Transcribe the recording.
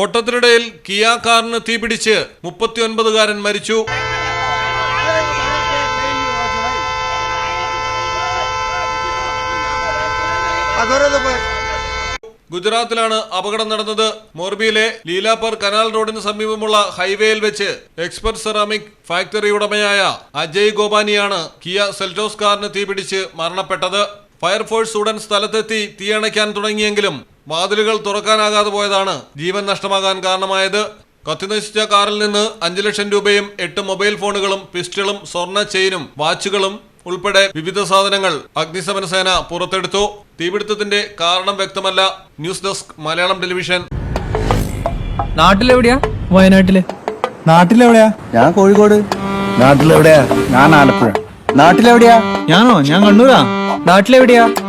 ഓട്ടത്തിനിടയിൽ Kia കാറിന് തീപിടിച്ച് മുപ്പത്തിയൊൻപതുകാരൻ മരിച്ചു. ഗുജറാത്തിലാണ് അപകടം നടന്നത്. മോർബിയിലെ ലീലാപർ കനാൽ റോഡിന് സമീപമുള്ള ഹൈവേയിൽ വെച്ച് എക്സ്പെർട്ട് സെറാമിക് ഫാക്ടറി ഉടമയായ അജയ് ഗോപാനിയാണ് കിയ സെൽറ്റോസ് കാറിന് തീപിടിച്ച് മരണപ്പെട്ടത്. ഫയർഫോഴ്സ് ഉടൻ സ്ഥലത്തെത്തി തീയണയ്ക്കാൻ തുടങ്ങിയെങ്കിലും വാതിലുകൾ തുറക്കാനാകാതെ പോയതാണ് ജീവൻ നഷ്ടമാകാൻ കാരണമായത്. കത്തിനശിച്ച കാറിൽ നിന്ന് അഞ്ചു ലക്ഷം രൂപയും എട്ട് മൊബൈൽ ഫോണുകളും പിസ്റ്റളും സ്വർണ ചെയിനും വാച്ചുകളും ഉൾപ്പെടെ വിവിധ സാധനങ്ങൾ അഗ്നിശമന സേന പുറത്തെടുത്തു. തീപിടുത്തത്തിന്റെ കാരണം വ്യക്തമല്ല. News desk Malayalam television. നാട്ടിലെവിടെയാ? വയനാട്ടിൽ. നാട്ടിലെവിടെയാ? ഞാൻ കോഴിക്കോട്. നാട്ടിലെവിടെയാ? ഞാൻ ആലപ്പുഴ. നാട്ടിലെവിടെയാ? ഞാനോ? ഞാൻ കണ്ണൂരാ. നാട്ടിലെവിടെയാ?